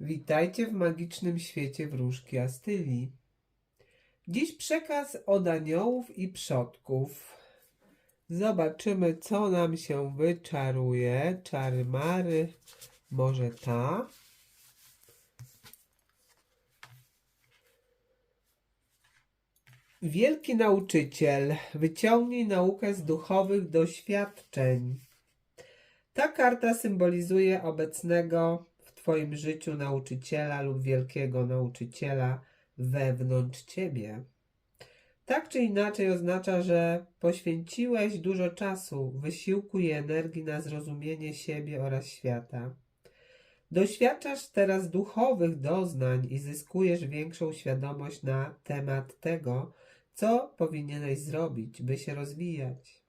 Witajcie w magicznym świecie wróżki Astyli. Dziś przekaz od aniołów i przodków. Zobaczymy, co nam się wyczaruje. Czary Mary, może ta. Wielki nauczyciel, wyciągnij naukę z duchowych doświadczeń. Ta karta symbolizuje obecnego Twoim życiu nauczyciela lub wielkiego nauczyciela wewnątrz Ciebie. Tak czy inaczej oznacza, że poświęciłeś dużo czasu, wysiłku i energii na zrozumienie siebie oraz świata. Doświadczasz teraz duchowych doznań i zyskujesz większą świadomość na temat tego, co powinieneś zrobić, by się rozwijać.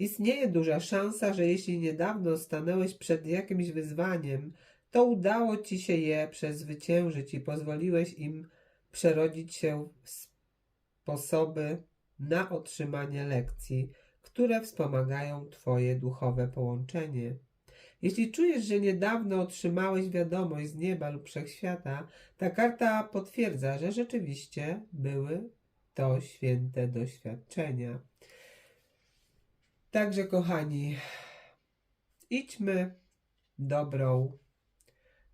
Istnieje duża szansa, że jeśli niedawno stanąłeś przed jakimś wyzwaniem, to udało ci się je przezwyciężyć i pozwoliłeś im przerodzić się w sposoby na otrzymanie lekcji, które wspomagają Twoje duchowe połączenie. Jeśli czujesz, że niedawno otrzymałeś wiadomość z nieba lub wszechświata, ta karta potwierdza, że rzeczywiście były to święte doświadczenia. Także, kochani, idźmy dobrą,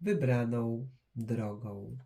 wybraną drogą.